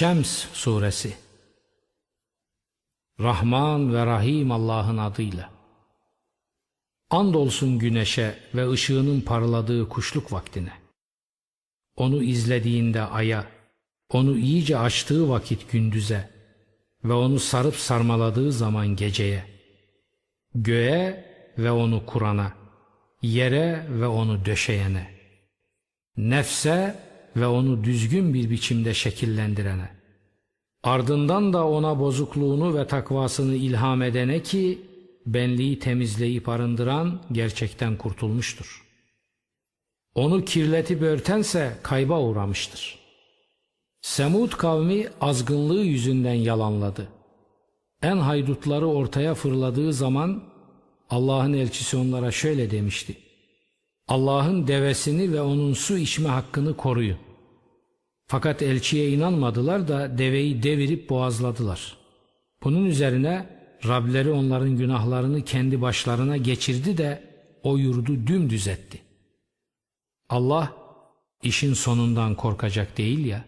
Şems Suresi Rahman ve Rahim Allah'ın adıyla. Andolsun güneşe ve ışığının parladığı kuşluk vaktine. Onu izlediğinde aya, onu iyice açtığı vakit gündüze ve onu sarıp sarmaladığı zaman geceye. Göğe ve onu kurana, yere ve onu döşeyene. Nefse ve onu düzgün bir biçimde şekillendirene. Ardından da ona bozukluğunu ve takvasını ilham edene ki benliği temizleyip arındıran gerçekten kurtulmuştur. Onu kirletip örtense kayba uğramıştır. Semud kavmi azgınlığı yüzünden yalanladı. En haydutları ortaya fırladığı zaman Allah'ın elçisi onlara şöyle demişti. Allah'ın devesini ve onun su içme hakkını koruyun. Fakat elçiye inanmadılar da deveyi devirip boğazladılar. Bunun üzerine Rableri onların günahlarını kendi başlarına geçirdi de o yurdu dümdüz etti. Allah işin sonundan korkacak değil ya.